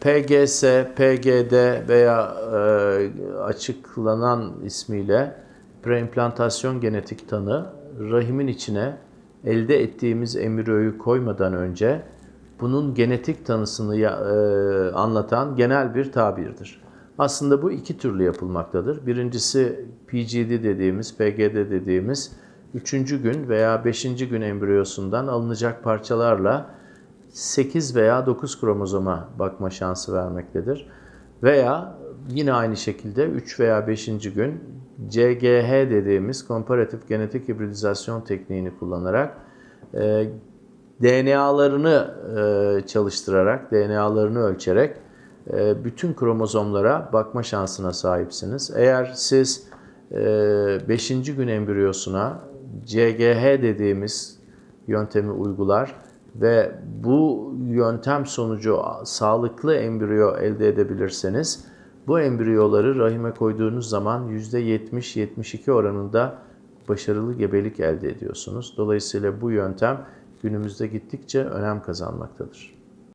PGS, PGD veya e, açıklanan ismiyle preimplantasyon genetik tanı rahimin içine elde ettiğimiz embriyoyu koymadan önce bunun genetik tanısını ya- e, anlatan genel bir tabirdir. Aslında bu iki türlü yapılmaktadır. Birincisi PGD dediğimiz, PGD dediğimiz 3. gün veya 5. gün embriyosundan alınacak parçalarla 8 veya 9 kromozoma bakma şansı vermektedir. Veya yine aynı şekilde 3 veya 5. gün CGH dediğimiz komparatif genetik hibridizasyon tekniğini kullanarak e, DNA'larını e, çalıştırarak, DNA'larını ölçerek e, bütün kromozomlara bakma şansına sahipsiniz. Eğer siz 5. gün embriyosuna CGH dediğimiz yöntemi uygular ve bu yöntem sonucu sağlıklı embriyo elde edebilirseniz bu embriyoları rahime koyduğunuz zaman %70-72 oranında başarılı gebelik elde ediyorsunuz. Dolayısıyla bu yöntem günümüzde gittikçe önem kazanmaktadır.